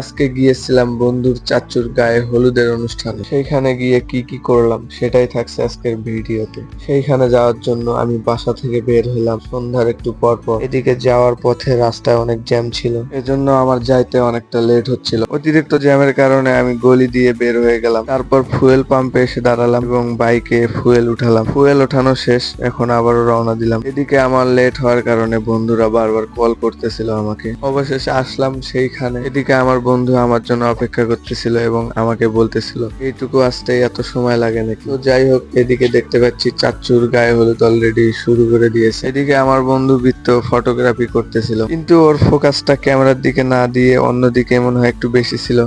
আজকে গিয়েছিলাম বন্ধুর চাচুর গায়ে হলুদের অনুষ্ঠানে। সেইখানে গিয়ে কি কি করলাম সেটাই থাকছে আজকের ভিডিওতে। সেইখানে যাওয়ার জন্য আমি বাসা থেকে বের হলাম সন্ধ্যার একটু পর পর। এদিকে যাওয়ার পথে রাস্তায় অনেক জ্যাম ছিল। এজন্য আমার যাইতে অনেকটা লেট হচ্ছিল। অতিরিক্ত জ্যামের কারণে আমি গলি দিয়ে বের হয়ে গেলাম। তারপর ফুয়েল পাম্পে এসে দাঁড়ালাম এবং বাইকে ফুয়েল উঠালাম। ফুয়েল ওঠানো শেষ, এখন আবারও রওনা দিলাম। এদিকে আমার লেট হওয়ার কারণে বন্ধুরা বারবার কল করতেছিল আমাকে। অবশেষে আসলাম সেইখানে। এদিকে আমার বন্ধু আমার জন্য অপেক্ষা করতেছিল এবং আমাকে বলতেছিল, এইটুকু আসতে এত সময় লাগে নাকি? তো যাই হোক, এদিকে দেখতে পাচ্ছি চাচ্চুর গায়ে হলুদ অলরেডি শুরু করে দিয়েছে। এদিকে আমার বন্ধু বৃত্ত ফটোগ্রাফি করতেছিল, কিন্তু ওর ফোকাসটা ক্যামেরার দিকে না দিয়ে অন্যদিকে মনে হয় একটু বেশি ছিল।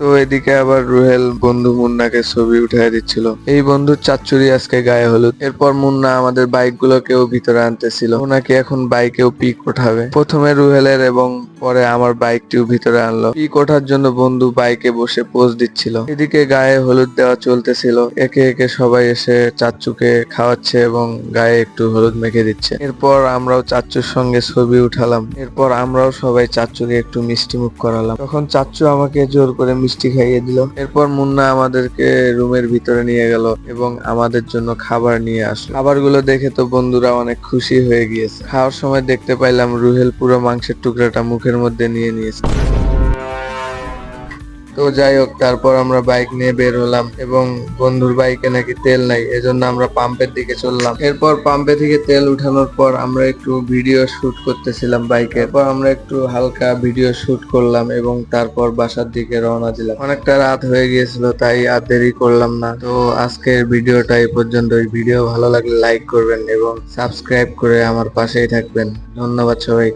তো এদিকে আবার রুহেল বন্ধু মুন্নাকে ছবি উঠাই দিচ্ছিল। এই বন্ধুর চাচ্চুরি আজকে গায়ে হলুদ। এরপর মুন্না আমাদের বাইক গুলোকেও ভিতরে আনতেছিল। ওনাকে এখন বাইকেও পিক ওঠাবে। প্রথমে রুহেলের এবং পরে আমার বাইকটিও ভিতরে আনলো। পিক ওঠার জন্য বন্ধু বাইকে বসে পোজ দিচ্ছিল। এদিকে গায়ে হলুদ দেওয়া চলতেছিল। একে একে সবাই এসে চাচ্চুকে খাওয়াচ্ছে এবং গায়ে একটু হলুদ মেখে দিচ্ছে। এরপর আমরাও চাচ্চুর সঙ্গে ছবি উঠালাম। এরপর আমরাও সবাই চাচ্চুকে একটু মিষ্টি মুখ করালাম। তখন চাচ্চু আমাকে জোর করে মিষ্টি খাইয়ে দিল। এরপর মুন্না আমাদেরকে রুমের ভিতরে নিয়ে গেল এবং আমাদের জন্য খাবার নিয়ে আসলো। খাবারগুলো দেখে তো বন্ধুরা অনেক খুশি হয়ে গিয়েছে। খাওয়ার সময় দেখতে পাইলাম রুহেল পুরো মাংসের টুকরাটা মুখের মধ্যে নিয়ে নিয়েছে। তো যাই হোক, তারপর আমরা বাইক নিয়ে বের হলাম এবং বন্ধুর বাইকে নাকি তেল নাই, এজন্য আমরা পাম্পের দিকে চললাম। এরপর পাম্পে থেকে তেল উঠানোর পর আমরা একটু ভিডিও শুট করতেছিলাম বাইকে এরপর আমরা একটু হালকা ভিডিও শুট করলাম এবং তারপর বাসার দিকে রওনা দিলাম। অনেকটা রাত হয়ে গিয়েছিল, তাই আর দেরি করলাম না। তো আজকের ভিডিওটা এই পর্যন্ত ওই ভিডিও ভালো লাগলে লাইক করবেন এবং সাবস্ক্রাইব করে আমার পাশেই থাকবেন। ধন্যবাদ সবাই